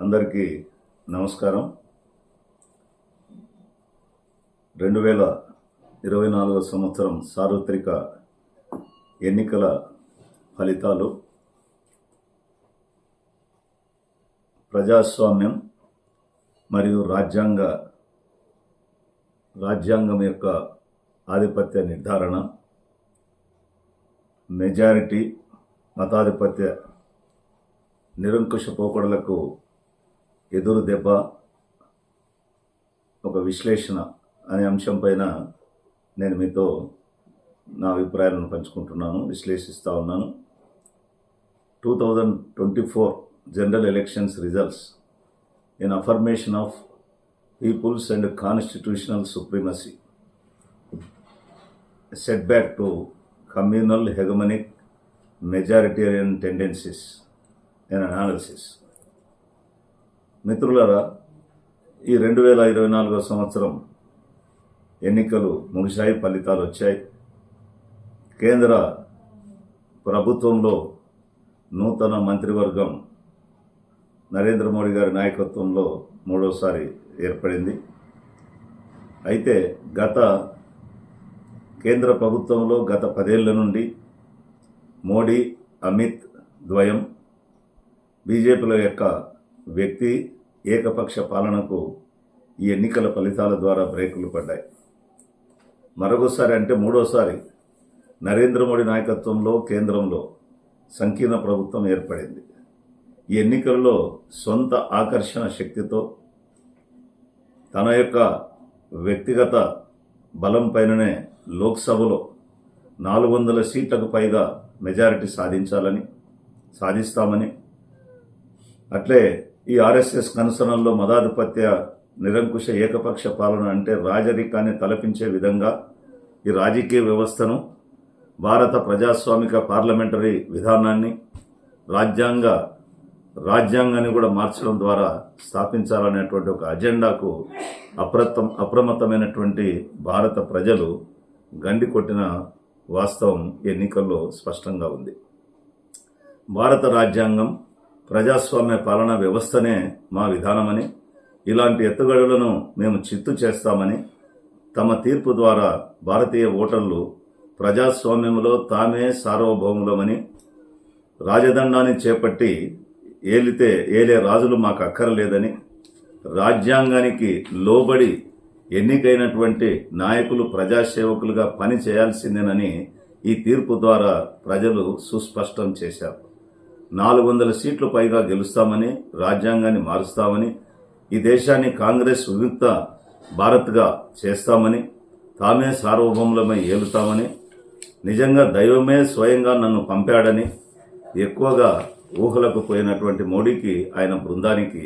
అందరికీ నమస్కారం. రెండు వేల ఇరవై నాలుగవ సంవత్సరం సార్వత్రిక ఎన్నికల ఫలితాలు. ప్రజాస్వామ్యం మరియు రాజ్యాంగ రాజ్యాంగం యొక్క ఆధిపత్య నిర్ధారణ మెజారిటీ మతాధిపత్య నిరంకుశ పోకడలకు ఎదురు దెబ్బ ఒక విశ్లేషణ అనే అంశంపైన నేను మీతో నా అభిప్రాయాలను పంచుకుంటున్నాను విశ్లేషిస్తూ ఉన్నాను. Two thousand twenty four general elections results in affirmation of peoples and constitutional supremacy. Set back to communal hegemonic majoritarian tendencies in analysis మిత్రులరా ఈ రెండు వేల ఇరవై నాలుగో సంవత్సరం ఎన్నికలు ముగిశాయి ఫలితాలు వచ్చాయి. కేంద్ర ప్రభుత్వంలో నూతన మంత్రివర్గం నరేంద్ర మోడీ గారి నాయకత్వంలో మూడోసారి ఏర్పడింది. అయితే గత కేంద్ర ప్రభుత్వంలో గత పదేళ్ళ నుండి మోడీ అమిత్ ద్వయం బీజేపీల యొక్క వ్యక్తి ఏకపక్ష పాలనకు ఈ ఎన్నికల ఫలితాల ద్వారా బ్రేకులు పడ్డాయి. మరొకసారి అంటే మూడోసారి నరేంద్ర మోడీ నాయకత్వంలో కేంద్రంలో సంకీర్ణ ప్రభుత్వం ఏర్పడింది. ఈ ఎన్నికల్లో సొంత ఆకర్షణ శక్తితో తన యొక్క వ్యక్తిగత బలం పైననే లోక్సభలో నాలుగు వందల సీట్లకు పైగా మెజారిటీ సాధించాలని సాధిస్తామని అట్లే ఈ ఆర్ఎస్ఎస్ కనుసరణలో మతాధిపత్య నిరంకుశ ఏకపక్ష పాలన అంటే రాజరికాన్ని తలపించే విధంగా ఈ రాజకీయ వ్యవస్థను భారత ప్రజాస్వామిక పార్లమెంటరీ విధానాన్ని రాజ్యాంగ రాజ్యాంగాన్ని కూడా మార్చడం ద్వారా స్థాపించాలనేటువంటి ఒక అజెండాకు అప్రతం అప్రమత్తమైనటువంటి భారత ప్రజలు గండి కొట్టిన వాస్తవం ఎన్నికల్లో స్పష్టంగా ఉంది. భారత రాజ్యాంగం ప్రజాస్వామ్య పాలనా వ్యవస్థనే మా విధానమని ఇలాంటి ఎత్తుగడలను మేము చిత్తు చేస్తామని తమ తీర్పు ద్వారా భారతీయ ఓటర్లు ప్రజాస్వామ్యంలో తామే సార్వభౌములమని రాజదండాన్ని చేపట్టి ఏలితే ఏలే రాజులు మాకు అక్కరలేదని రాజ్యాంగానికి లోబడి ఎన్నికైనటువంటి నాయకులు ప్రజాసేవకులుగా పని చేయాల్సిందేనని ఈ తీర్పు ద్వారా ప్రజలు సుస్పష్టం చేశారు. నాలుగు వందల సీట్లు పైగా గెలుస్తామని రాజ్యాంగాన్ని మారుస్తామని ఈ దేశాన్ని కాంగ్రెస్ విముక్త భారత్గా చేస్తామని తామే సార్వభౌములమై ఏలుతామని నిజంగా దైవమే స్వయంగా నన్ను పంపాడని ఎక్కువగా ఊహలకు పోయినటువంటి మోడీకి ఆయన బృందానికి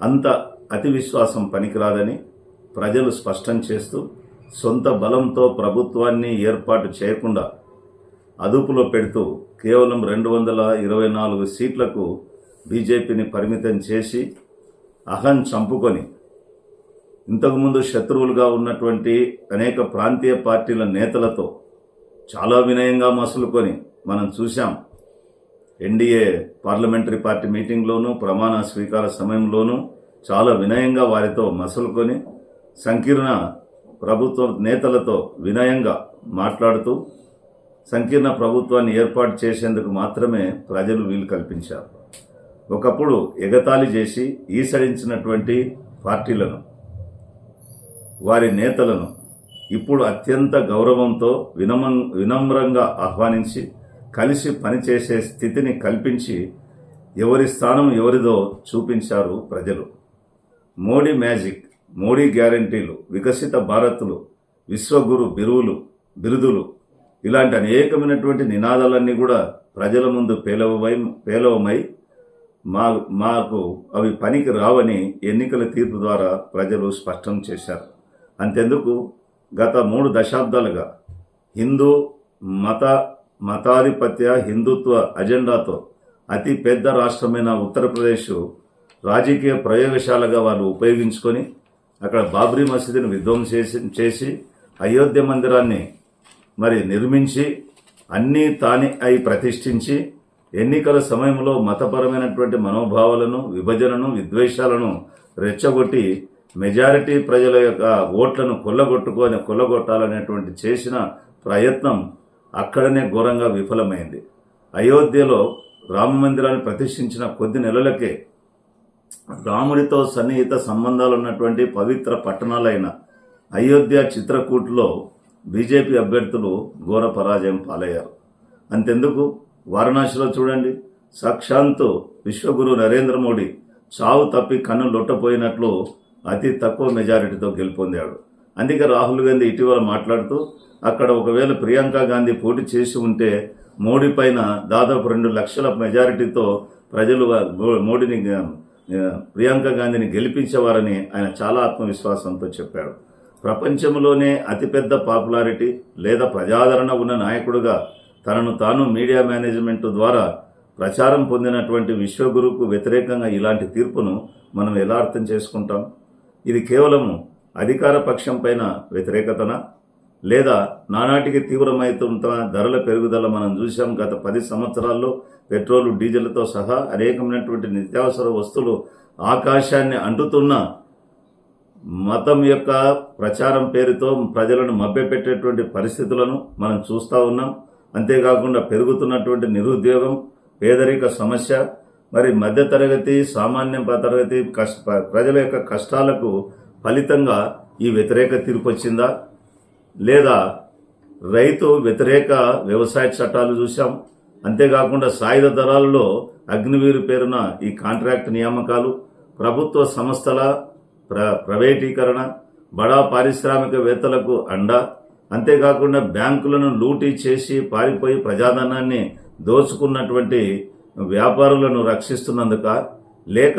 అంత అతి విశ్వాసం పనికిరాదని ప్రజలు స్పష్టం చేస్తూ సొంత బలంతో ప్రభుత్వాన్ని ఏర్పాటు చేయకుండా అదుపులో పెడుతూ కేవలం రెండు వందల ఇరవై నాలుగు సీట్లకు బీజేపీని పరిమితం చేసి అహం చంపుకొని ఇంతకుముందు శత్రువులుగా ఉన్నటువంటి అనేక ప్రాంతీయ పార్టీల నేతలతో చాలా వినయంగా మసులుకొని మనం చూశాం. ఎన్డీఏ పార్లమెంటరీ పార్టీ మీటింగ్లోనూ ప్రమాణ స్వీకార సమయంలోనూ చాలా వినయంగా వారితో మసులుకొని సంకీర్ణ ప్రభుత్వ నేతలతో వినయంగా మాట్లాడుతూ సంకీర్ణ ప్రభుత్వాన్ని ఏర్పాటు చేసేందుకు మాత్రమే ప్రజలు వీలు కల్పించారు. ఒకప్పుడు ఎగతాళి చేసి ఈసడించినటువంటి పార్టీలను వారి నేతలను ఇప్పుడు అత్యంత గౌరవంతో వినమ వినమ్రంగా ఆహ్వానించి కలిసి పనిచేసే స్థితిని కల్పించి ఎవరి స్థానం ఎవరిదో చూపించారు ప్రజలు. మోడీ మ్యాజిక్ మోడీ గ్యారంటీలు వికసిత భారత్లు విశ్వగురు బిరువులు బిరుదులు ఇలాంటి అనేకమైనటువంటి నినాదాలన్నీ కూడా ప్రజల ముందు పేలవమై పేలవమై మా మాకు అవి పనికి రావని ఎన్నికల తీర్పు ద్వారా ప్రజలు స్పష్టం చేశారు. అంతెందుకు గత మూడు దశాబ్దాలుగా హిందూ మత మతాధిపత్య హిందుత్వ అజెండాతో అతి పెద్ద రాష్ట్రమైన ఉత్తరప్రదేశ్ రాజకీయ ప్రయోగశాలగా వాళ్ళు ఉపయోగించుకొని అక్కడ బాబ్రీ మసీదుని విధ్వంసం చేసి చేసి అయోధ్య మందిరాన్ని మరి నిర్మించి అన్నీ తాని అయి ప్రతిష్ఠించి ఎన్నికల సమయంలో మతపరమైనటువంటి మనోభావాలను విభజనను విద్వేషాలను రెచ్చగొట్టి మెజారిటీ ప్రజల యొక్క ఓట్లను కొల్లగొట్టుకొని కొల్లగొట్టాలనేటువంటి చేసిన ప్రయత్నం అక్కడనే ఘోరంగా విఫలమైంది. అయోధ్యలో రామ మందిరాన్ని ప్రతిష్ఠించిన కొద్ది నెలలకే రాముడితో సన్నిహిత సంబంధాలు ఉన్నటువంటి పవిత్ర పట్టణాలైన అయోధ్య చిత్రకూట్లో బీజేపీ అభ్యర్థులు ఘోర పరాజయం పాలయ్యారు. అంతెందుకు? వారణాసిలో చూడండి. సాక్షాంతు విశ్వగురు నరేంద్ర మోడీ చావు తప్పి కన్ను లొట్టపోయినట్లు అతి తక్కువ మెజారిటీతో గెలుపొందాడు. అందుకే రాహుల్ గాంధీ ఇటీవల మాట్లాడుతూ అక్కడ ఒకవేళ ప్రియాంక గాంధీ పోటీ చేసి ఉంటే మోడీ పైన దాదాపు రెండు లక్షల మెజారిటీతో ప్రజలు మోడీని ప్రియాంక గాంధీని గెలిపించేవారని ఆయన చాలా ఆత్మవిశ్వాసంతో చెప్పాడు. ప్రపంచంలోనే అతిపెద్ద పాపులారిటీ లేదా ప్రజాదరణ ఉన్న నాయకుడుగా తనను తాను మీడియా మేనేజ్మెంట్ ద్వారా ప్రచారం పొందినటువంటి విశ్వగురుకు వ్యతిరేకంగా ఇలాంటి తీర్పును మనం ఎలా అర్థం చేసుకుంటాం? ఇది కేవలము అధికార పక్షం పైన వ్యతిరేకతన? లేదా నానాటికి తీవ్రమవుతున్న ధరల పెరుగుదల మనం చూసాం గత పది సంవత్సరాల్లో పెట్రోలు డీజిల్తో సహా అనేకమైనటువంటి నిత్యావసర వస్తువులు ఆకాశాన్ని అంటుతున్న మతం యొక్క ప్రచారం పేరుతో ప్రజలను మభ్యపెట్టేటువంటి పరిస్థితులను మనం చూస్తూ ఉన్నాం. అంతేకాకుండా పెరుగుతున్నటువంటి నిరుద్యోగం పేదరిక సమస్య మరి మధ్యతరగతి సామాన్య తరగతి కష్ట ప్రజల యొక్క కష్టాలకు ఫలితంగా ఈ వ్యతిరేక తీర్పు వచ్చిందా? లేదా రైతు వ్యతిరేక వ్యవసాయ చట్టాలు చూశాం. అంతేకాకుండా సాయుధ దళాలలో అగ్నివీరు పేరున ఈ కాంట్రాక్ట్ నియామకాలు ప్రభుత్వ సంస్థల ప్ర ప్రైవేటీకరణ బడా పారిశ్రామికవేత్తలకు అండ. అంతేకాకుండా బ్యాంకులను లూటీ చేసి పారిపోయి ప్రజాధనాన్ని దోచుకున్నటువంటి వ్యాపారులను రక్షిస్తున్నందుక లేక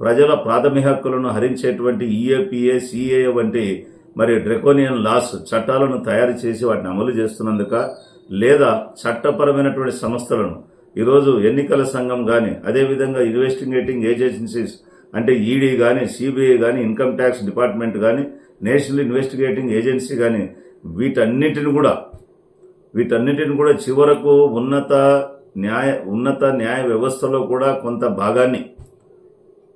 ప్రజల ప్రాథమిక హక్కులను హరించేటువంటి ఈఏపీఏ సిఏఏ వంటి మరి డ్రెకోనియన్ లాస్ చట్టాలను తయారు చేసి వాటిని అమలు చేస్తున్నందుక లేదా చట్టపరమైనటువంటి సంస్థలను. ఈరోజు ఎన్నికల సంఘం కానీ అదేవిధంగా ఇన్వెస్టిగేటింగ్ ఏజెన్సీస్ అంటే ఈడీ కానీ సిబిఐ కానీ ఇన్కమ్ ట్యాక్స్ డిపార్ట్మెంట్ కానీ నేషనల్ ఇన్వెస్టిగేటింగ్ ఏజెన్సీ కానీ వీటన్నిటిని కూడా వీటన్నిటిని కూడా చివరకు ఉన్నత న్యాయ ఉన్నత న్యాయ వ్యవస్థలో కూడా కొంత భాగాన్ని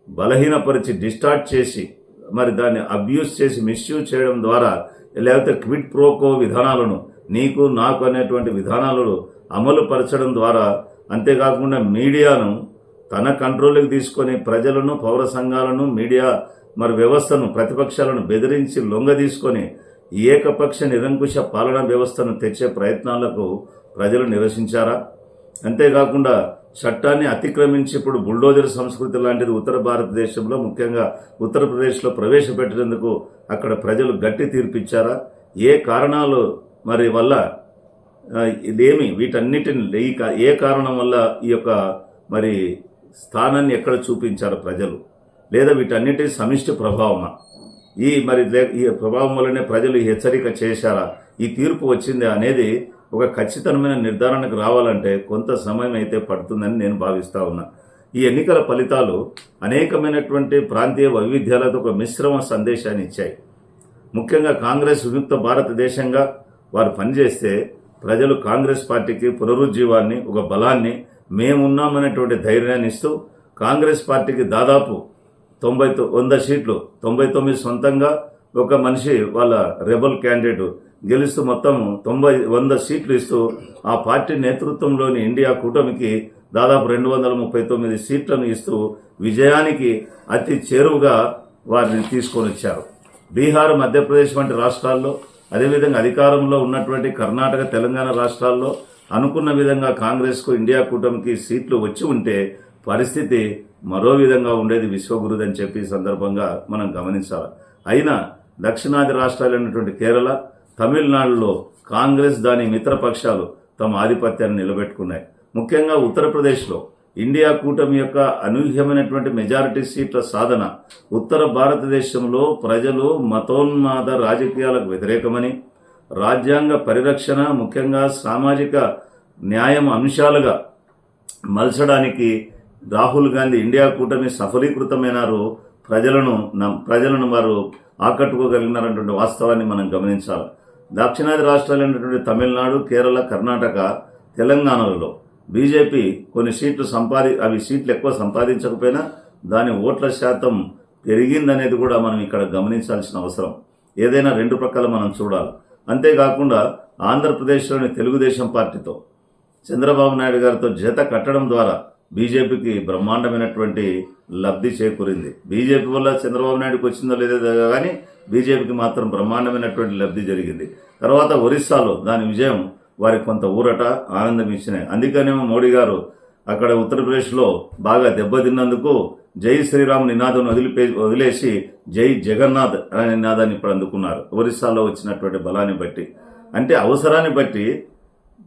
బలహీనపరిచి డిస్టార్ట్ చేసి మరి దాన్ని అబ్యూస్ చేసి మిస్యూజ్ చేయడం ద్వారా లేకపోతే క్విట్ ప్రోకో విధానాలను నీకు నాకు అనేటువంటి విధానాలను అమలు పరచడం ద్వారా అంతేకాకుండా మీడియాను తన కంట్రోల్కి తీసుకొని ప్రజలను పౌర సంఘాలను మీడియా మరి వ్యవస్థను ప్రతిపక్షాలను బెదిరించి లొంగ తీసుకొని ఏకపక్ష నిరంకుశ పాలనా వ్యవస్థను తెచ్చే ప్రయత్నాలకు ప్రజలు నిరసించారా? అంతేకాకుండా చట్టాన్ని అతిక్రమించి ఇప్పుడు బుల్డోజర్ సంస్కృతి లాంటిది ఉత్తర భారతదేశంలో ముఖ్యంగా ఉత్తరప్రదేశ్లో ప్రవేశపెట్టినందుకు అక్కడ ప్రజలు గట్టి తీర్పిచ్చారా? ఏ కారణాలు మరి వల్ల ఇదేమి? వీటన్నిటిని ఈ ఏ కారణం వల్ల ఈ యొక్క మరి స్థానాన్ని ఎక్కడ చూపించారు ప్రజలు? లేదా వీటన్నిటి సమిష్టి ప్రభావమా? ఈ మరి ఈ ప్రభావం వల్లనే ప్రజలు హెచ్చరిక చేశారా? ఈ తీర్పు వచ్చింది అనేది ఒక ఖచ్చితమైన నిర్ధారణకు రావాలంటే కొంత సమయం అయితే పడుతుందని నేను భావిస్తా ఉన్నా. ఈ ఎన్నికల ఫలితాలు అనేకమైనటువంటి ప్రాంతీయ వైవిధ్యాలతో ఒక మిశ్రమ సందేశాన్ని ఇచ్చాయి. ముఖ్యంగా కాంగ్రెస్ విముక్త భారతదేశంగా వారు పనిచేస్తే ప్రజలు కాంగ్రెస్ పార్టీకి పునరుజ్జీవాన్ని ఒక బలాన్ని మేమున్నామనేటువంటి ధైర్యాన్ని ఇస్తూ కాంగ్రెస్ పార్టీకి దాదాపు తొంభై తొ- వంద సీట్లు తొంభై తొమ్మిది సొంతంగా ఒక మనిషి వాళ్ళ రెబల్ క్యాండిడేట్ గెలుస్తూ మొత్తం తొంభై వంద సీట్లు ఇస్తూ ఆ పార్టీ నేతృత్వంలోని ఇండియా కూటమికి దాదాపు రెండు వందల ముప్పై తొమ్మిది సీట్లను ఇస్తూ విజయానికి అతి చేరువుగా వారిని తీసుకొని వచ్చారు. బీహార్ మధ్యప్రదేశ్ వంటి రాష్ట్రాల్లో అదేవిధంగా అధికారంలో ఉన్నటువంటి కర్ణాటక తెలంగాణ రాష్ట్రాల్లో అనుకున్న విధంగా కాంగ్రెస్కు ఇండియా కూటమికి సీట్లు వచ్చి ఉంటే పరిస్థితి మరో విధంగా ఉండేది విశ్వగురుదని చెప్పి సందర్భంగా మనం గమనించాలి. అయినా దక్షిణాది రాష్ట్రాలైనటువంటి కేరళ తమిళనాడులో కాంగ్రెస్ దాని మిత్రపక్షాలు తమ ఆధిపత్యాన్ని నిలబెట్టుకున్నాయి. ముఖ్యంగా ఉత్తరప్రదేశ్లో ఇండియా కూటమి యొక్క అనూహ్యమైనటువంటి మెజారిటీ సీట్ల సాధన ఉత్తర భారతదేశంలో ప్రజలు మతోన్మాద రాజకీయాలకు వ్యతిరేకమని రాజ్యాంగ పరిరక్షణ ముఖ్యంగా సామాజిక న్యాయం అంశాలుగా మలచడానికి రాహుల్ గాంధీ ఇండియా కూటమి సఫలీకృతమైనారు. ప్రజలను ప్రజలను వారు ఆకట్టుకోగలిగినారన్నటువంటి వాస్తవాన్ని మనం గమనించాలి. దక్షిణాది రాష్ట్రాలైనటువంటి తమిళనాడు కేరళ కర్ణాటక తెలంగాణలలో బీజేపీ కొన్ని సీట్లు సంపాది అవి సీట్లు ఎక్కువ సంపాదించకపోయినా దాని ఓట్ల శాతం పెరిగిందనేది కూడా మనం ఇక్కడ గమనించాల్సిన అవసరం. ఏదైనా రెండు ప్రక్కల మనం చూడాలి. అంతేకాకుండా ఆంధ్రప్రదేశ్లోని తెలుగుదేశం పార్టీతో చంద్రబాబు నాయుడు గారితో జత కట్టడం ద్వారా బీజేపీకి బ్రహ్మాండమైనటువంటి లబ్ధి చేకూరింది. బీజేపీ వల్ల చంద్రబాబు నాయుడుకి వచ్చిందో లేదో కానీ బీజేపీకి మాత్రం బ్రహ్మాండమైనటువంటి లబ్ధి జరిగింది. తర్వాత ఒరిస్సాలో దాని విజయం వారికి కొంత ఊరట ఆనందం ఇచ్చినాయి. అందుకనేమో మోడీ గారు అక్కడ ఉత్తరప్రదేశ్లో బాగా దెబ్బతిన్నందుకు జై శ్రీరామ్ నినాదం వదిలిపే వదిలేసి జై జగన్నాథ్ అనే నినాదాన్ని ఇప్పుడు అందుకున్నారు. ఒరిస్సాలో వచ్చినటువంటి బలాన్ని బట్టి. అంటే అవసరాన్ని బట్టి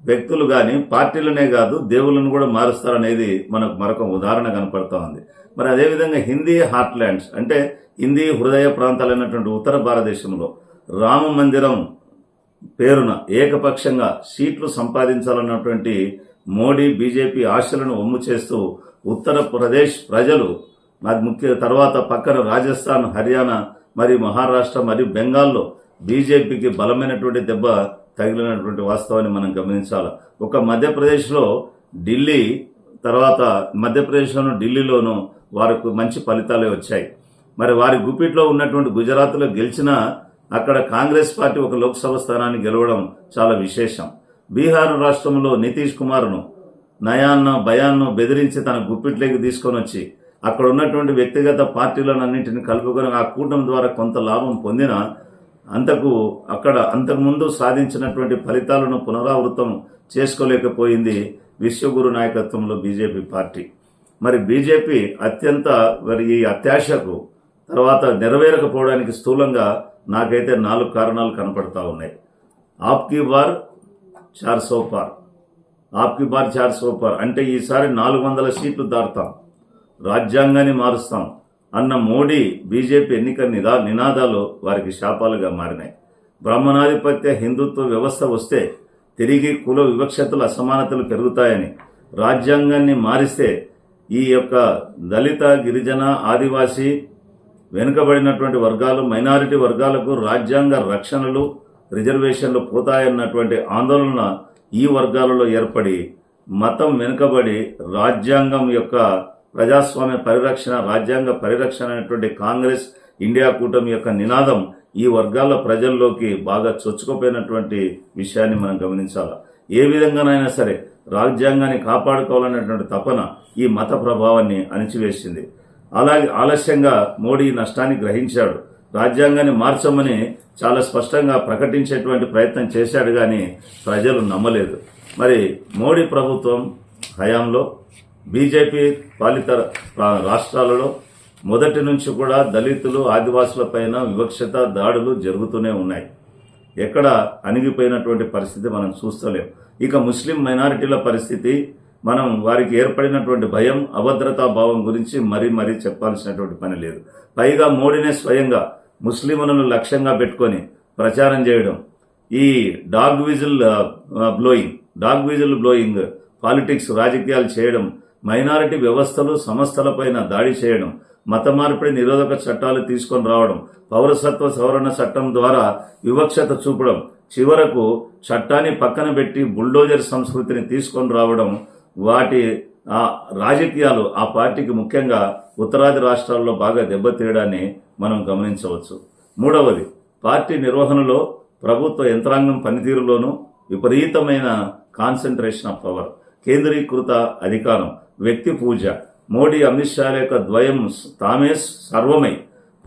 వ్యక్తులు కానీ పార్టీలనే కాదు దేవుళ్ళను కూడా మారుస్తారనేది మనకు మరొక ఉదాహరణ కనపడుతూ ఉంది. మరి అదేవిధంగా హిందీ హార్ట్లాండ్స్ అంటే హిందీ హృదయ ప్రాంతాలైనటువంటి ఉత్తర భారతదేశంలో రామ మందిరం పేరున ఏకపక్షంగా సీట్లు సంపాదించాలన్నటువంటి మోడీ బీజేపీ ఆశలను ఒమ్ము చేస్తూ ఉత్తరప్రదేశ్ ప్రజలు అది ముఖ్య తర్వాత పక్కన రాజస్థాన్ హర్యానా మరియు మహారాష్ట్ర మరియు బెంగాల్లో బీజేపీకి బలమైనటువంటి దెబ్బ తగిలినటువంటి వాస్తవాన్ని మనం గమనించాలి. ఒక మధ్యప్రదేశ్లో ఢిల్లీ తర్వాత మధ్యప్రదేశ్లోను ఢిల్లీలోనూ వారికి మంచి ఫలితాలే వచ్చాయి. మరి వారి గుప్పిట్లో ఉన్నటువంటి గుజరాత్లో గెలిచినా అక్కడ కాంగ్రెస్ పార్టీ ఒక లోక్సభ స్థానాన్ని గెలవడం చాలా విశేషం. బీహార్ రాష్ట్రంలో నితీష్ కుమార్ను నయాన్నో భయాన్నో బెదిరించి తన గుప్పిట్లోకి తీసుకొని వచ్చి అక్కడ ఉన్నటువంటి వ్యక్తిగత పార్టీలను అన్నింటిని కలుపుకొని ఆ కూటమి ద్వారా కొంత లాభం పొందిన అంతకు అక్కడ అంతకుముందు సాధించినటువంటి ఫలితాలను పునరావృతం చేసుకోలేకపోయింది విశ్వగురు నాయకత్వంలో బీజేపీ పార్టీ. మరి బీజేపీ అత్యంత మరి ఈ అత్యాశకు తర్వాత నెరవేరకపోవడానికి స్థూలంగా నాకైతే నాలుగు కారణాలు కనపడతా ఉన్నాయి. ఆప్కి బార్ చార్ సోపార్. ఆప్కీ ఆప్కి బార్ చార్ సోపార్. అంటే ఈసారి నాలుగు వందల సీట్లు దాటుతాం. రాజ్యాంగాన్ని మారుస్తాం అన్న మోడీ బీజేపీ ఎన్నిక నిదా నినాదాలు వారికి శాపాలుగా మారినాయి. బ్రాహ్మణాధిపత్య హిందుత్వ వ్యవస్థ వస్తే తిరిగి కుల వివక్షతలు అసమానతలు పెరుగుతాయని రాజ్యాంగాన్ని మారిస్తే ఈ యొక్క దళిత గిరిజన ఆదివాసీ వెనుకబడినటువంటి వర్గాలు మైనారిటీ వర్గాలకు రాజ్యాంగ రక్షణలు రిజర్వేషన్లు పోతాయన్నటువంటి ఆందోళన ఈ వర్గాలలో ఏర్పడి మతం వెనుకబడి రాజ్యాంగం యొక్క ప్రజాస్వామ్య పరిరక్షణ రాజ్యాంగ పరిరక్షణ అనేటువంటి కాంగ్రెస్ ఇండియా కూటమి యొక్క నినాదం ఈ వర్గాల ప్రజల్లోకి బాగా చొచ్చుకుపోయినటువంటి విషయాన్ని మనం గమనించాలి? ఏ విధంగానైనా సరే రాజ్యాంగాన్ని కాపాడుకోవాలనేటువంటి తపన ఈ మత ప్రభావాన్ని అణిచివేసింది. అలాగే ఆలస్యంగా మోడీ నష్టాన్ని గ్రహించాడు. రాజ్యాంగాన్ని మార్చమని చాలా స్పష్టంగా ప్రకటించేటువంటి ప్రయత్నం చేశాడు కానీ ప్రజలు నమ్మలేదు. మరి మోడీ ప్రభుత్వం హయాంలో బీజేపీ పాలిత రా- రాష్ట్రాలలో మొదటి నుంచి కూడా దళితులు ఆదివాసులపైన వివక్షత దాడులు జరుగుతూనే ఉన్నాయి. ఎక్కడ అణిగిపోయినటువంటి పరిస్థితి మనం చూస్తలేం. ఇక ముస్లిం మైనారిటీల పరిస్థితి మనం వారికి ఏర్పడినటువంటి భయం అభద్రతా భావం గురించి మరీ మరీ చెప్పాల్సినటువంటి పని లేదు. పైగా మోడీనే స్వయంగా ముస్లింలను లక్ష్యంగా పెట్టుకొని ప్రచారం చేయడం ఈ dog whistle blowing dog whistle blowing politics రాజకీయాలు చేయడం మైనారిటీ వ్యవస్థలు సంస్థలపైన దాడి చేయడం మత మార్పిడి నిరోధక చట్టాలు తీసుకొని రావడం పౌరసత్వ సవరణ చట్టం ద్వారా వివక్షత చూపడం చివరకు చట్టాన్ని పక్కన పెట్టి బుల్డోజర్ సంస్కృతిని తీసుకొని రావడం వాటి ఆ రాజకీయాలు ఆ పార్టీకి ముఖ్యంగా ఉత్తరాది రాష్ట్రాల్లో బాగా దెబ్బతీయడాన్ని మనం గమనించవచ్చు. మూడవది పార్టీ నిర్వహణలో ప్రభుత్వ యంత్రాంగం పనితీరులోనూ విపరీతమైన కాన్సన్ట్రేషన్ ఆఫ్ పవర్ కేంద్రీకృత అధికారం వ్యక్తి పూజ. మోడీ అమిత్ షా యొక్క ద్వయం తామే సర్వమై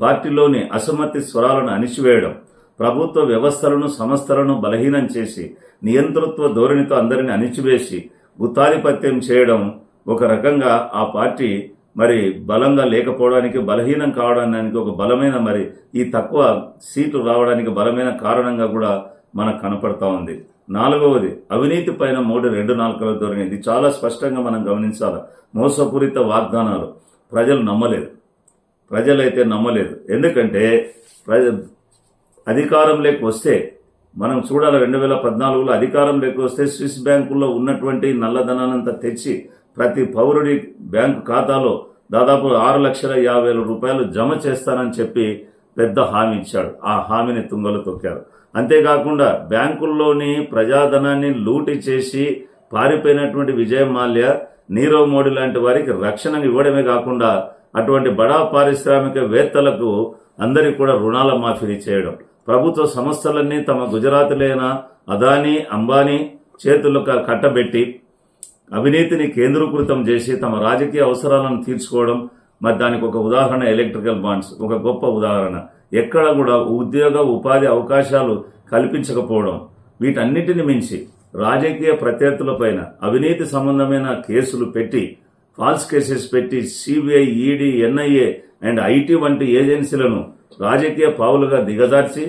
పార్టీలోని అసమ్మతి స్వరాలను అణిచివేయడం ప్రభుత్వ వ్యవస్థలను సంస్థలను బలహీనం చేసి నియంతృత్వ ధోరణితో అందరిని అణిచివేసి గుత్తాధిపత్యం చేయడం ఒక రకంగా ఆ పార్టీ మరి బలంగా లేకపోవడానికి బలహీనం కావడానికి ఒక బలమైన మరి ఈ తక్కువ సీట్లు రావడానికి బలమైన కారణంగా కూడా మనకు కనపడతా ఉంది. నాలుగవది అవినీతి పైన మూడు రెండు నాలుకల ధోరణి. ఇది చాలా స్పష్టంగా మనం గమనించాలి. మోసపూరిత వాగ్దానాలు ప్రజలు నమ్మలేదు. ప్రజలైతే నమ్మలేదు. ఎందుకంటే ప్రజ అధికారంలోకి వస్తే మనం చూడాలి రెండు వేల పద్నాలుగులో అధికారంలోకి వస్తే స్విస్ బ్యాంకుల్లో ఉన్నటువంటి నల్లధనానంతా తెచ్చి ప్రతి పౌరుడి బ్యాంకు ఖాతాలో దాదాపు ఆరు లక్షల యాభై వేల రూపాయలు జమ చేస్తానని చెప్పి పెద్ద హామీ ఇచ్చాడు. ఆ హామీని తుంగలు తొక్కారు. అంతేకాకుండా బ్యాంకుల్లోని ప్రజాధనాన్ని లూటి చేసి పారిపోయినటువంటి విజయ్ మాల్యా నీరవ్ మోడీ లాంటి వారికి రక్షణ ఇవ్వడమే కాకుండా అటువంటి బడా పారిశ్రామికవేత్తలకు అందరికీ కూడా రుణాల మాఫీ చేయడం. ప్రభుత్వ సంస్థలన్నీ తమ గుజరాత్లైన అదానీ అంబానీ చేతులకు కట్టబెట్టి అవినీతిని కేంద్రీకృతం చేసి తమ రాజకీయ అవసరాలను తీర్చుకోవడం. మరి దానికి ఒక ఉదాహరణ ఎలక్ట్రికల్ బాండ్స్ ఒక గొప్ప ఉదాహరణ. ఎక్కడ కూడా ఉద్యోగ ఉపాధి అవకాశాలు కల్పించకపోవడం వీటన్నిటిని మించి రాజకీయ ప్రత్యర్థులపైన అవినీతి సంబంధమైన కేసులు పెట్టి ఫాల్స్ కేసెస్ పెట్టి CBI ED NIA and IT వంటి ఏజెన్సీలను రాజకీయ పావులుగా దిగజార్చి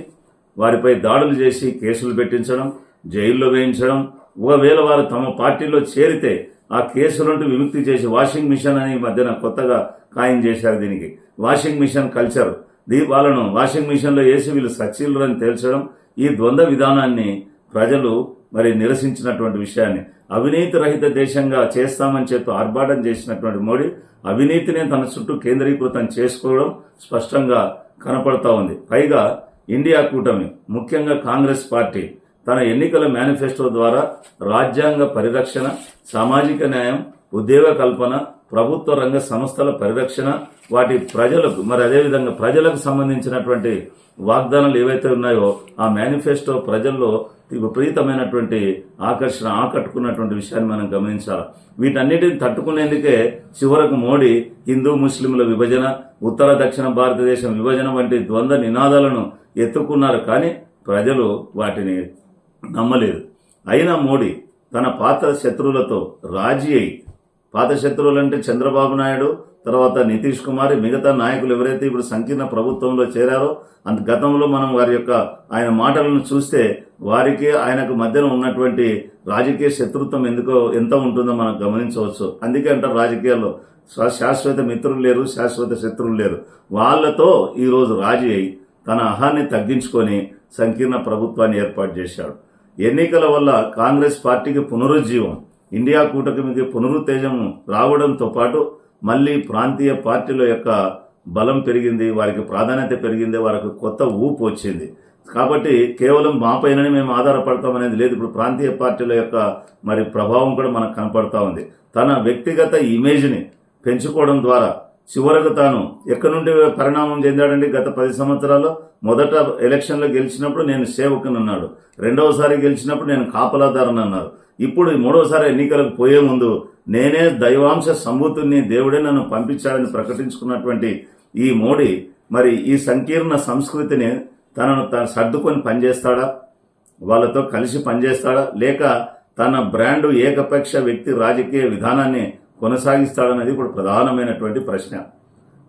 వారిపై దాడులు చేసి కేసులు పెట్టించడం జైల్లో వేయించడం ఒకవేళ వారు తమ పార్టీలో చేరితే ఆ కేసు నుండి విముక్తి చేసి వాషింగ్ మిషన్ అని ఈ మధ్యన కొత్తగా ఖాయం చేశారు దీనికి. వాషింగ్ మిషన్ కల్చర్ వాళ్ళను వాషింగ్ మిషన్లో వేసి వీళ్ళు సచ్చీలురని తేల్చడం ఈ ద్వంద్వ విధానాన్ని ప్రజలు మరి నిరసించినటువంటి విషయాన్ని. అవినీతి రహిత దేశంగా చేస్తామని చెప్పి ఆర్భాటం చేసినటువంటి మోడీ అవినీతిని తన చుట్టూ కేంద్రీకృతం చేసుకోవడం స్పష్టంగా కనపడతా ఉంది. పైగా ఇండియా కూటమి ముఖ్యంగా కాంగ్రెస్ పార్టీ తన ఎన్నికల మేనిఫెస్టో ద్వారా రాజ్యాంగ పరిరక్షణ సామాజిక న్యాయం ఉద్యోగ కల్పన ప్రభుత్వ రంగ సంస్థల పరిరక్షణ వాటి ప్రజలకు మరి అదేవిధంగా ప్రజలకు సంబంధించినటువంటి వాగ్దానాలు ఏవైతే ఉన్నాయో ఆ మేనిఫెస్టో ప్రజల్లో విపరీతమైనటువంటి ఆకర్షణ ఆకట్టుకున్నటువంటి విషయాన్ని మనం గమనించాలి. వీటన్నిటిని తట్టుకునేందుకే చివరకు మోడీ హిందూ ముస్లింల విభజన ఉత్తర దక్షిణ భారతదేశం విభజన వంటి ద్వంద్వ నినాదాలను ఎత్తుకున్నారు కానీ ప్రజలు వాటిని నమ్మలేదు. అయినా మోడీ తన పాత శత్రువులతో రాజీ అయి పాత శత్రువులు అంటే చంద్రబాబు నాయుడు తర్వాత నితీష్ కుమార్ మిగతా నాయకులు ఎవరైతే ఇప్పుడు సంకీర్ణ ప్రభుత్వంలో చేరారో అంత గతంలో మనం వారి యొక్క ఆయన మాటలను చూస్తే వారికి ఆయనకు మధ్యన ఉన్నటువంటి రాజకీయ శత్రుత్వం ఎందుకో ఎంత ఉంటుందో మనం గమనించవచ్చు. అందుకే అంటారు రాజకీయాల్లో శా- శాశ్వత మిత్రులు లేరు శాశ్వత శత్రువులు లేరు. వాళ్ళతో ఈరోజు రాజీ అయి తన అహాన్ని తగ్గించుకొని సంకీర్ణ ప్రభుత్వాన్ని ఏర్పాటు చేశాడు. ఎన్నికల వల్ల కాంగ్రెస్ పార్టీకి పునరుజ్జీవం ఇండియా కూటమికి పునరుత్తేజం రావడంతో పాటు మళ్ళీ ప్రాంతీయ పార్టీల యొక్క బలం పెరిగింది వారికి ప్రాధాన్యత పెరిగింది వారికి కొత్త ఊపు వచ్చింది. కాబట్టి కేవలం మా పైననే మేము ఆధారపడతాం అనేది లేదు. ఇప్పుడు ప్రాంతీయ పార్టీల యొక్క మరి ప్రభావం కూడా మనకు కనపడతా ఉంది. తన వ్యక్తిగత ఇమేజ్ని పెంచుకోవడం ద్వారా చివరకు తాను ఎక్కడి నుండి పరిణామం చెందాడండి గత పది సంవత్సరాల్లో? మొదట ఎలక్షన్లో గెలిచినప్పుడు నేను సేవకుని అన్నాడు రెండవసారి గెలిచినప్పుడు నేను కాపలాదారని అన్నారు ఇప్పుడు మూడవసారి ఎన్నికలకు పోయే ముందు నేనే దైవాంశ సంభూతుని దేవుడే నన్ను పంపించాడని ప్రకటించుకున్నటువంటి ఈ మోడీ మరి ఈ సంకీర్ణ సంస్కృతిని తనను తను సర్దుకొని పనిచేస్తాడా? వాళ్ళతో కలిసి పనిచేస్తాడా? లేక తన బ్రాండ్ ఏకపక్ష వ్యక్తి రాజకీయ విధానాన్ని కొనసాగిస్తాడనేది ఇప్పుడు ప్రధానమైనటువంటి ప్రశ్న.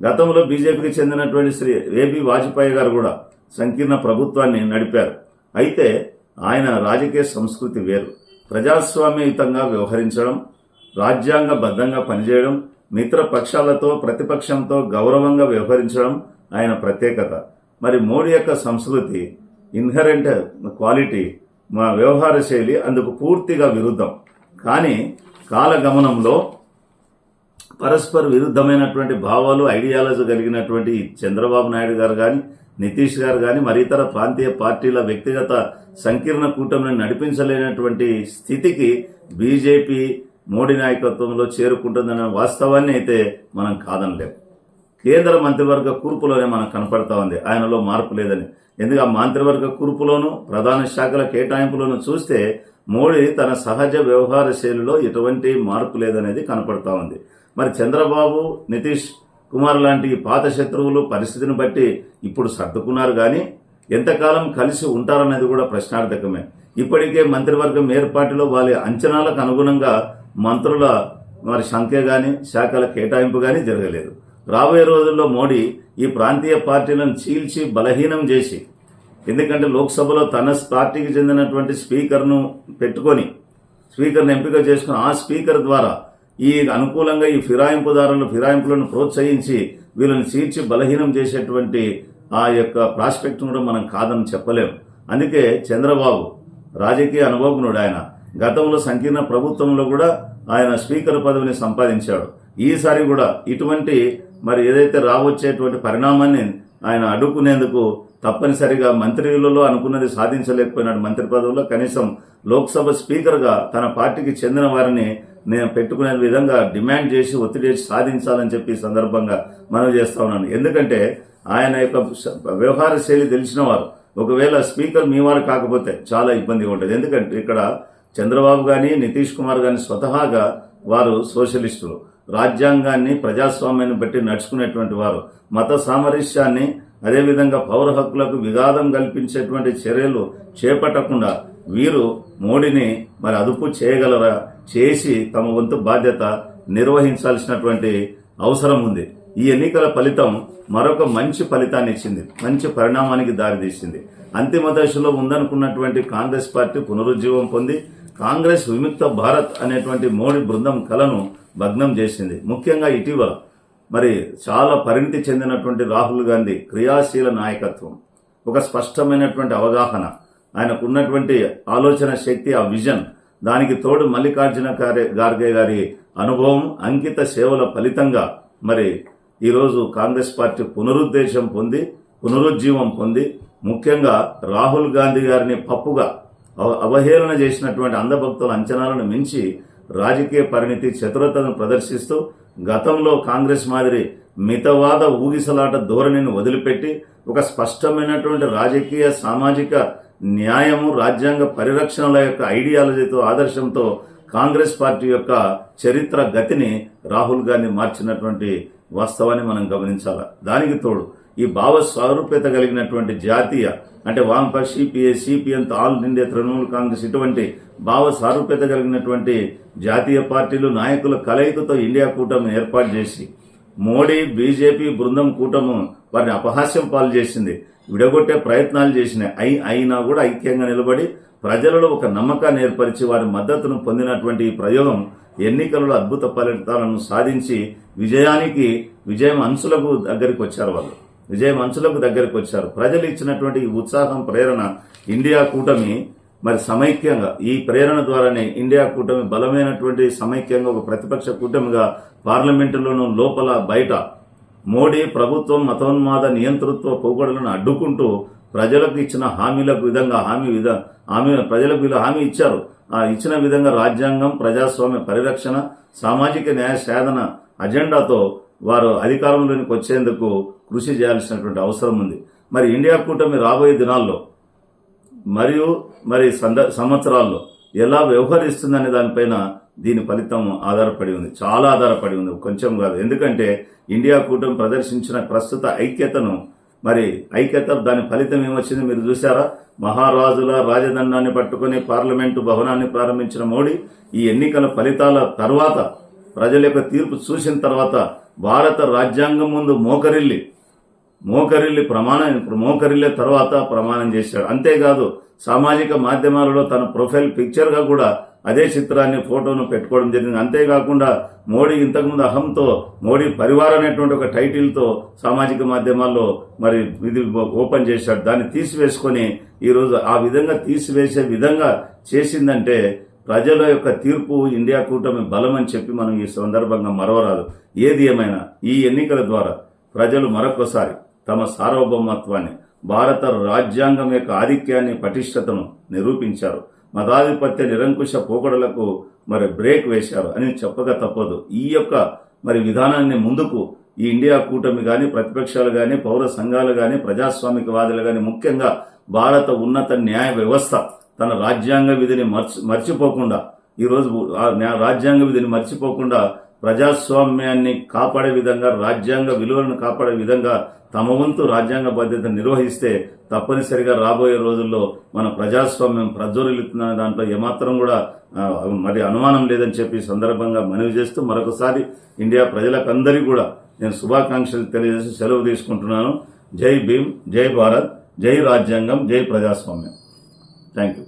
గతంలో బీజేపీకి చెందినటువంటి శ్రీ ఏబి వాజ్పేయి గారు కూడా సంకీర్ణ ప్రభుత్వాన్ని నడిపారు. అయితే ఆయన రాజకీయ సంస్కృతి వేరు. ప్రజాస్వామ్యయుతంగా వ్యవహరించడం రాజ్యాంగబద్ధంగా పనిచేయడం మిత్ర పక్షాలతో ప్రతిపక్షంతో గౌరవంగా వ్యవహరించడం ఆయన ప్రత్యేకత. మరి మోడీ యొక్క సంస్కృతి ఇన్హరెంట్ క్వాలిటీ మా వ్యవహార శైలి అందుకు పూర్తిగా విరుద్ధం. కానీ కాలగమనంలో పరస్పర విరుద్ధమైనటువంటి భావాలు ఐడియాలజీ కలిగినటువంటి చంద్రబాబు నాయుడు గారు కానీ నితీష్ గారు కానీ మరి ఇతర ప్రాంతీయ పార్టీల వ్యక్తిగత సంకీర్ణ కూటమిని నడిపించలేనటువంటి స్థితికి బీజేపీ మోడీ నాయకత్వంలో చేరుకుంటుందనే వాస్తవాన్ని అయితే మనం కాదనలేం. కేంద్ర మంత్రివర్గ కూర్పులోనే మనకు కనపడతా ఉంది. ఆయనలో మార్పు లేదని. ఎందుకు? ఆ మంత్రివర్గ కూర్పులోను ప్రధాన శాఖల కేటాయింపులోనూ చూస్తే మోడీ తన సహజ వ్యవహార శైలిలో ఎటువంటి మార్పు లేదనేది కనపడతా ఉంది. మరి చంద్రబాబు నితీష్ కుమార్ లాంటి పాత శత్రువులు పరిస్థితిని బట్టి ఇప్పుడు సర్దుకున్నారు కానీ ఎంతకాలం కలిసి ఉంటారనేది కూడా ప్రశ్నార్థకమే. ఇప్పటికే మంత్రివర్గం ఏర్పాటులో వాళ్ళ అంచనాలకు అనుగుణంగా మంత్రుల మరి సంఖ్య కానీ శాఖల కేటాయింపు కానీ జరగలేదు. రాబోయే రోజుల్లో మోడీ ఈ ప్రాంతీయ పార్టీలను చీల్చి బలహీనం చేసి ఎందుకంటే లోక్సభలో తన పార్టీకి చెందినటువంటి స్పీకర్ను పెట్టుకొని స్పీకర్ను ఎంపిక చేసుకుని ఆ స్పీకర్ ద్వారా ఈ అనుకూలంగా ఈ ఫిరాయింపుదారులు ఫిరాయింపులను ప్రోత్సహించి వీళ్ళని చీల్చి బలహీనం చేసేటువంటి ఆ యొక్క ప్రాస్పెక్ట్ కూడా మనం కాదని చెప్పలేం. అందుకే చంద్రబాబు రాజకీయ అనుభవజ్ఞుడు ఆయన. గతంలో సంకీర్ణ ప్రభుత్వంలో కూడా ఆయన స్పీకర్ పదవిని సంపాదించాడు. ఈసారి కూడా ఇటువంటి మరి ఏదైతే రావచ్చేటువంటి పరిణామాన్ని ఆయన అడ్డుకునేందుకు తప్పనిసరిగా మంత్రులలో అనుకున్నది సాధించలేకపోయినాడు మంత్రి పదవిలో. కనీసం లోక్సభ స్పీకర్గా తన పార్టీకి చెందిన వారిని నేను పెట్టుకునే విధంగా డిమాండ్ చేసి ఒత్తిడి చేసి సాధించాలని చెప్పి ఈ సందర్భంగా మనవి చేస్తా ఉన్నాను. ఎందుకంటే ఆయన యొక్క వ్యవహార శైలి తెలిసిన వారు. ఒకవేళ స్పీకర్ మీ వారు కాకపోతే చాలా ఇబ్బందిగా ఉంటుంది. ఎందుకంటే ఇక్కడ చంద్రబాబు గాని నితీష్ కుమార్ గాని స్వతహాగా వారు సోషలిస్టులు. రాజ్యాంగాన్ని ప్రజాస్వామ్యాన్ని బట్టి నడుచుకునేటువంటి వారు. మత సామరస్యాన్ని అదేవిధంగా పౌర హక్కులకు విఘాతం కల్పించేటువంటి చర్యలు చేపట్టకుండా వీరు మోడీని మరి అదుపు చేయగలరా? చేసి తమ వంతు బాధ్యత నిర్వహించాల్సినటువంటి అవసరం ఉంది. ఈ ఎన్నికల ఫలితం మరొక మంచి ఫలితాన్ని ఇచ్చింది. మంచి పరిణామానికి దారితీసింది అంతిమ దశలో ఉందనుకున్నటువంటి కాంగ్రెస్ పార్టీ పునరుజ్జీవం పొంది కాంగ్రెస్ విముక్త భారత్ అనేటువంటి మోడీ బృందం కలను భగ్నం చేసింది. ముఖ్యంగా ఇటీవల మరి చాలా పరిణితి చెందినటువంటి రాహుల్ గాంధీ క్రియాశీల నాయకత్వం. ఒక స్పష్టమైనటువంటి అవగాహన. ఆయనకున్నటువంటి ఆలోచన శక్తి ఆ విజన్ దానికి తోడు మల్లికార్జున గార్గే గారి అనుభవం అంకిత సేవల ఫలితంగా మరి ఈరోజు కాంగ్రెస్ పార్టీ పునరుద్దేశం పొంది పునరుజ్జీవం పొంది ముఖ్యంగా రాహుల్ గాంధీ గారిని పప్పుగా అవ- అవహేళన చేసినటువంటి అందభక్తుల అంచనాలను మించి రాజకీయ పరిణితి చతురతను ప్రదర్శిస్తూ గతంలో కాంగ్రెస్ మాదిరి మితవాద ఊగిసలాట ధోరణిని వదిలిపెట్టి ఒక స్పష్టమైనటువంటి రాజకీయ సామాజిక న్యాయము రాజ్యాంగ పరిరక్షణల యొక్క ఐడియాలజీతో ఆదర్శంతో కాంగ్రెస్ పార్టీ యొక్క చరిత్ర గతిని రాహుల్ గాంధీ మార్చినటువంటి వాస్తవాన్ని మనం గమనించాలి. దానికి తోడు ఈ భావ సారూప్యత కలిగినటువంటి జాతీయ అంటే వామపక్ష CPI CPM all India Trinamool Congress ఇటువంటి భావ సారూప్యత కలిగినటువంటి జాతీయ పార్టీలు నాయకుల కలయికతో ఇండియా కూటమి ఏర్పాటు చేసి మోడీ బీజేపీ బృందం కూటము వారిని అపహాస్యం పాలు చేసింది. విడగొట్టే ప్రయత్నాలు చేసినాయి. అయి అయినా కూడా ఐక్యంగా నిలబడి ప్రజలలో ఒక నమ్మకాన్ని ఏర్పరిచి వారి మద్దతును పొందినటువంటి ఈ ప్రయోగం ఎన్నికలలో అద్భుత ఫలితాలను సాధించి విజయానికి విజయం అంచులకు దగ్గరికి వచ్చారు వాళ్ళు. విజయం అంచులకు దగ్గరికి వచ్చారు. ప్రజలు ఇచ్చినటువంటి ఈ ఉత్సాహం ప్రేరణ ఇండియా కూటమి మరి సమైక్యంగా ఈ ప్రేరణ ద్వారానే ఇండియా కూటమి బలమైనటువంటి సమైక్యంగా ఒక ప్రతిపక్ష కూటమిగా పార్లమెంటులోనూ లోపల బయట మోడీ ప్రభుత్వం మతోన్మాద నియంతృత్వ పోగొడలను అడ్డుకుంటూ ప్రజలకు ఇచ్చిన హామీలకు విధంగా హామీ విధ హామీ ప్రజలకు వీళ్ళు హామీ ఇచ్చారు. ఆ ఇచ్చిన విధంగా రాజ్యాంగం ప్రజాస్వామ్య పరిరక్షణ సామాజిక న్యాయ సాధన అజెండాతో వారు అధికారంలోనికి వచ్చేందుకు కృషి చేయాల్సినటువంటి అవసరం ఉంది. మరి ఇండియా కూటమి రాబోయే దినాల్లో మరియు మరి సంద సంవత్సరాల్లో ఎలా వ్యవహరిస్తుందనే దానిపైన దీని ఫలితం ఆధారపడి ఉంది. చాలా ఆధారపడి ఉంది. కొంచెం కాదు. ఎందుకంటే ఇండియా కూటమి ప్రదర్శించిన ప్రస్తుత ఐక్యతను మరి ఐక్యత దాని ఫలితం ఏమొచ్చింది మీరు చూసారా మహారాజుల రాజదండాన్ని పట్టుకుని పార్లమెంటు భవనాన్ని ప్రారంభించిన మోడీ ఈ ఎన్నికల ఫలితాల తర్వాత ప్రజల యొక్క తీర్పు చూసిన తర్వాత భారత రాజ్యాంగం ముందు మోకరిల్లి మోకరిల్లి ప్రమాణం మోకరిల్లే తర్వాత ప్రమాణం చేశాడు. అంతేకాదు సామాజిక మాధ్యమాలలో తన ప్రొఫైల్ పిక్చర్గా కూడా అదే చిత్రాన్ని ఫోటోను పెట్టుకోవడం జరిగింది. అంతేకాకుండా మోడీ ఇంతకుముందు అహంతో మోడీ పరివారం అనేటువంటి ఒక టైటిల్తో సామాజిక మాధ్యమాల్లో మరి ఇది ఓపెన్ చేశాడు. దాన్ని తీసివేసుకొని ఈరోజు ఆ విధంగా తీసివేసే విధంగా చేసిందంటే ప్రజల యొక్క తీర్పు ఇండియా కూటమి బలం అని చెప్పి మనం ఈ సందర్భంగా మరవరాదు. ఏది ఏమైనా ఈ ఎన్నికల ద్వారా ప్రజలు మరొకసారి తమ సార్వభౌమత్వాన్ని భారత రాజ్యాంగం యొక్క ఆధిక్యాన్ని పటిష్టతను నిరూపించారు. మతాధిపత్య నిరంకుశ పోకడలకు మరి బ్రేక్ వేశారు అని చెప్పక తప్పదు. ఈ యొక్క మరి విధానాన్ని ముందుకు ఈ ఇండియా కూటమి కానీ ప్రతిపక్షాలు కానీ పౌర సంఘాలు కానీ ప్రజాస్వామికవాదులు కానీ ముఖ్యంగా భారత ఉన్నత న్యాయ వ్యవస్థ తన రాజ్యాంగ విధిని మర్చి మర్చిపోకుండా ఈరోజు రాజ్యాంగ విధిని మర్చిపోకుండా ప్రజాస్వామ్యాన్ని కాపాడే విధంగా రాజ్యాంగ విలువలను కాపాడే విధంగా తమ వంతు రాజ్యాంగ బాధ్యత నిర్వహిస్తే తప్పనిసరిగా రాబోయే రోజుల్లో మన ప్రజాస్వామ్యం ప్రజ్వరిల్లుతున్న దాంట్లో ఏమాత్రం కూడా మరి అనుమానం లేదని చెప్పి సందర్భంగా మనవి చేస్తూ మరొకసారి ఇండియా ప్రజలకందరికీ కూడా నేను శుభాకాంక్షలు తెలియజేసి సెలవు తీసుకుంటున్నాను. జై భీమ్ జై భారత్ జై రాజ్యాంగం జై ప్రజాస్వామ్యం. Thank you.